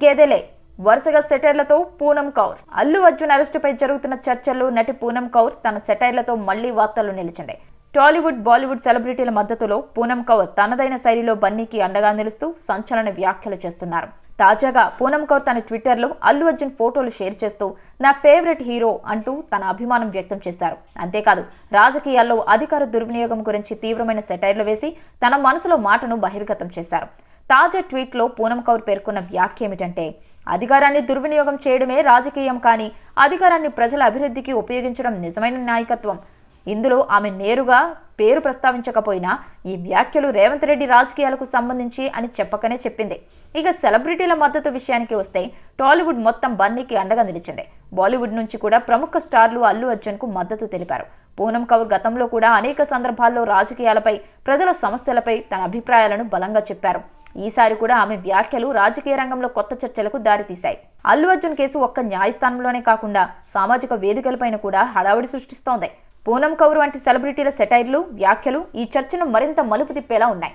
తగ్గేదేలే. వరుసగా సెటైర్లతో పూనం కౌర్. అల్లు అర్జున్ అరెస్టుపై జరుగుతున్న చర్చల్లో నటి పూనం కౌర్ తన సెటైర్లతో మళ్ళీ వార్తలు నిలిచింది. టాలీవుడ్ బాలీవుడ్ సెలబ్రిటీల మద్దతులో పూనం కౌర్ తనదైన శైలిలో బన్నీకి అండగా నిలుస్తూ సంచలన వ్యాఖ్యలు చేస్తున్నారు. తాజాగా పూనం కౌర్ తన ట్విట్టర్లో అల్లు అర్జున్ ఫోటోలు షేర్ చేస్తూ నా ఫేవరెట్ హీరో అంటూ తన అభిమానం వ్యక్తం చేశారు. అంతేకాదు రాజకీయాల్లో అధికార దుర్వినియోగం గురించి తీవ్రమైన సెటైర్లు వేసి తన మనసులో మాటను బహిర్గతం చేశారు. తాజా ట్వీట్లో పూనం కౌర్ పేర్కొన్న వ్యాఖ్య ఏమిటంటే అధికారాన్ని దుర్వినియోగం చేయడమే రాజకీయం కానీ అధికారాన్ని ప్రజల అభివృద్ధికి ఉపయోగించడం నిజమైన నాయకత్వం. ఇందులో ఆమె నేరుగా పేరు ప్రస్తావించకపోయినా ఈ వ్యాఖ్యలు రేవంత్ రెడ్డి రాజకీయాలకు సంబంధించి అని చెప్పకనే చెప్పింది. ఇక సెలబ్రిటీల మద్దతు విషయానికి వస్తే టాలీవుడ్ మొత్తం బన్నీకి అండగా నిలిచింది. బాలీవుడ్ నుంచి కూడా ప్రముఖ స్టార్లు అల్లు అర్జున్కు మద్దతు తెలిపారు. పూనం కౌర్ గతంలో కూడా అనేక సందర్భాల్లో రాజకీయాలపై ప్రజల సమస్యలపై తన అభిప్రాయాలను బలంగా చెప్పారు. ఈసారి కూడా ఆమె వ్యాఖ్యలు రాజకీయ రంగంలో కొత్త చర్చలకు దారితీశాయి. అల్లు అర్జున్ కేసు ఒక్క న్యాయస్థానంలోనే కాకుండా సామాజిక వేదికలపైన కూడా హడావుడి సృష్టిస్తోంది. పూనం కౌర్ వంటి సెలబ్రిటీల సెటైర్లు వ్యాఖ్యలు ఈ చర్చను మరింత మలుపు తిప్పేలా ఉన్నాయి.